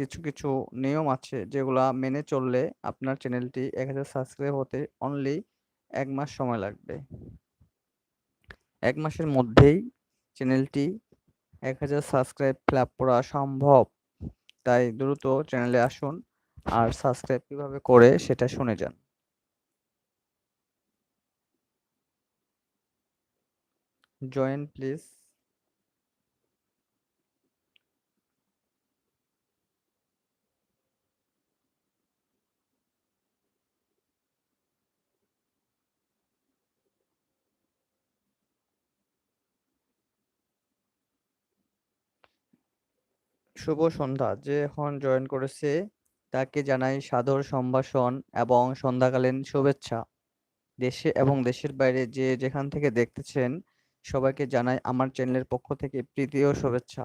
কিছু, কিছু নিয়ম আছে যেগুলা মেনে চললে আপনার চ্যানেলটি ১০০০ সাবস্ক্রাইব হতে অনলি এক মাস সময় লাগবে। এক মাসের মধ্যেই চ্যানেলটি ১০০০ সাবস্ক্রাইব ফিল করা সম্ভব। তাই দ্রুত চ্যানেলে আসুন আর সাবস্ক্রাইব কীভাবে করে সেটা শুনে যান। Join please. শুভ সন্ধ্যা। যে এখন জয়েন করেছে তাকে জানাই সাদর সম্ভাষণ এবং সন্ধ্যাকালীন শুভেচ্ছা। দেশে এবং দেশের বাইরে যে যেখান থেকে দেখতেছেন সবাইকে জানাই আমার চ্যানেলের পক্ষ থেকে প্রীতি ও শুভেচ্ছা।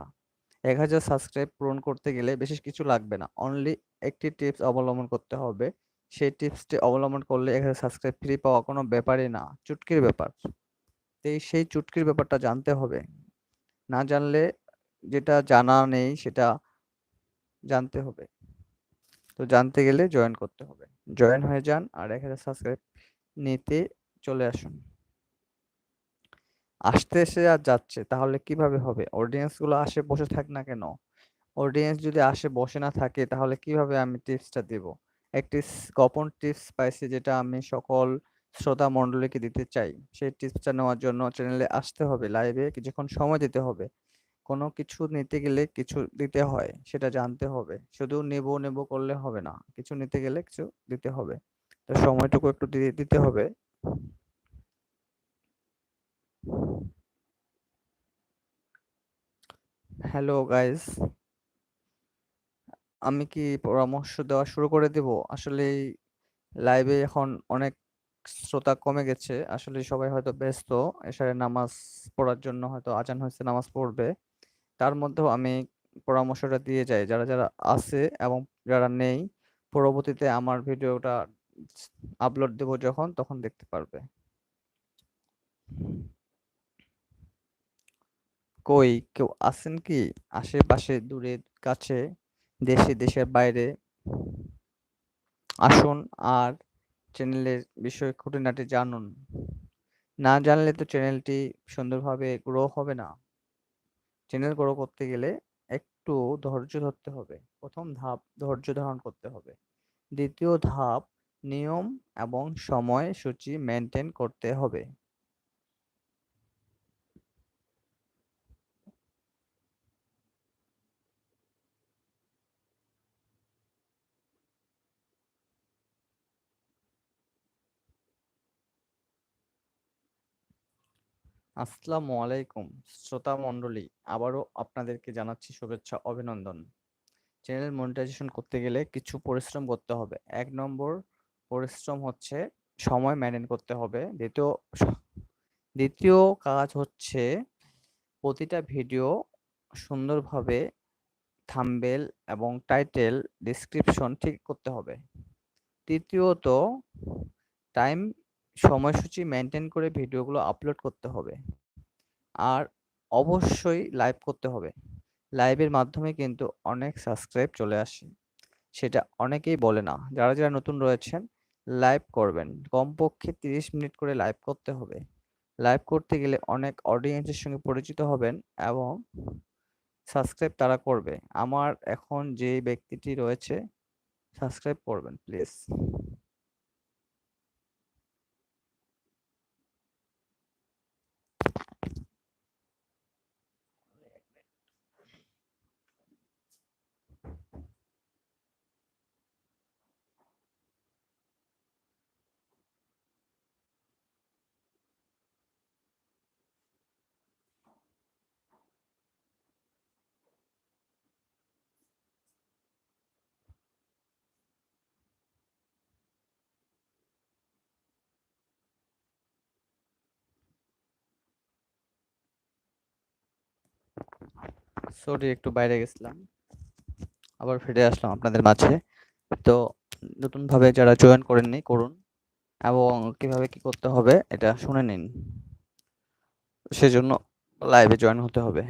১০০০ সাবস্ক্রাইব পূরণ করতে গেলে বেশি কিছু লাগবে না। অনলি একটি টিপস অবলম্বন করতে হবে। সেই টিপসটি অবলম্বন করলে ১০০০ সাবস্ক্রাইব ফ্রি পাওয়া কোনো ব্যাপারই না, চুটকির ব্যাপার। এই সেই চুটকির ব্যাপারটা জানতে হবে। না জানলে যেটা জানা নেই সেটা জানতে হবে। তো জানতে গেলে জয়েন করতে হবে। জয়েন হয়ে যান আর ১০০০ সাবস্ক্রাইব নিতে চলে আসুন। আসতে এসে আর যাচ্ছে তাহলে কীভাবে হবে? অডিয়েন্সগুলো আসে বসে থাক না কেন? অডিয়েন্স যদি আসে বসে না থাকে তাহলে কীভাবে আমি টিপসটা দিব? একটি গোপন টিপস পাইছি যেটা আমি সকল শ্রোতা মণ্ডলীকে দিতে চাই। সেই টিপসটা নেওয়ার জন্য চ্যানেলে আসতে হবে, লাইভে কিছুক্ষণ সময় দিতে হবে। কোনো কিছু নিতে গেলে কিছু দিতে হয়, সেটা জানতে হবে। শুধু নেব, নেব করলে হবে না। কিছু নিতে গেলে কিছু দিতে হবে। তো সময়টুকু একটু দিতে হবে। Hello guys. আমি কি পরামর্শ দেওয়া শুরু করে দিব? আসলেই লাইভে এখন অনেক শ্রোতা কমে গেছে। আসলে সবাই হয়তো ব্যস্ত। এশারের নামাজ পড়ার জন্য হয়তো আজান হয়েছে নামাজ পড়বে। তার মধ্যেও আমি পরামর্শটা দিয়ে যাই। যারা, যারা আছে এবং যারা নেই পরবর্তীতে আমার ভিডিওটা আপলোড দেব যখন তখন দেখতে পারবে। কই কেউ আছেন কি? আশেপাশে, দূরে, কাছে, দেশে, দেশের বাইরে? আসুন আর চ্যানেলের বিষয়ে খুঁটিনাটি জানুন। না জানলে তো চ্যানেলটি সুন্দরভাবে গ্রো হবে না। চ্যানেল গ্রো করতে গেলে একটু ধৈর্য ধরতে হবে। প্রথম ধাপ, ধৈর্য ধারণ করতে হবে। দ্বিতীয় ধাপ, নিয়ম এবং সময়সূচি মেইনটেইন করতে হবে। আসসালামু আলাইকুম শ্রোতা মণ্ডলী। আবারও আপনাদেরকে জানাচ্ছি শুভেচ্ছা, অভিনন্দন। চ্যানেল মনিটাইজেশন করতে গেলে কিছু পরিশ্রম করতে হবে। এক নম্বর পরিশ্রম হচ্ছে সময় মেইনটেইন করতে হবে। দ্বিতীয় দ্বিতীয় কাজ হচ্ছে প্রতিটা ভিডিও সুন্দরভাবে থাম্বেল এবং টাইটেল, ডিসক্রিপশন ঠিক করতে হবে। তৃতীয়ত টাইম সময়সূচি মেনটেন করে ভিডিওগুলো আপলোড করতে হবে। আর অবশ্যই লাইভ করতে হবে। লাইভের মাধ্যমে কিন্তু অনেক সাবস্ক্রাইব চলে আসে। সেটা অনেকেই বলে না। যারা, যারা নতুন রয়েছেন লাইভ করবেন। কমপক্ষে ৩০ মিনিট করে লাইভ করতে হবে। লাইভ করতে গেলে অনেক অডিয়েন্সের সঙ্গে পরিচিত হবেন এবং সাবস্ক্রাইব তারা করবে। আমার এখন যে ব্যক্তিটি রয়েছে সাবস্ক্রাইব করবেন প্লিজ। সরি, একটু বাইরে গেছিলাম। আবার ফিরে আসলাম আপনাদের মাঝে। তো নতুনভাবে যারা জয়েন করেননি, করুন এবং কীভাবে কি করতে হবে, এটা শুনে নিন। সেজন্য লাইভে জয়েন হতে হবে।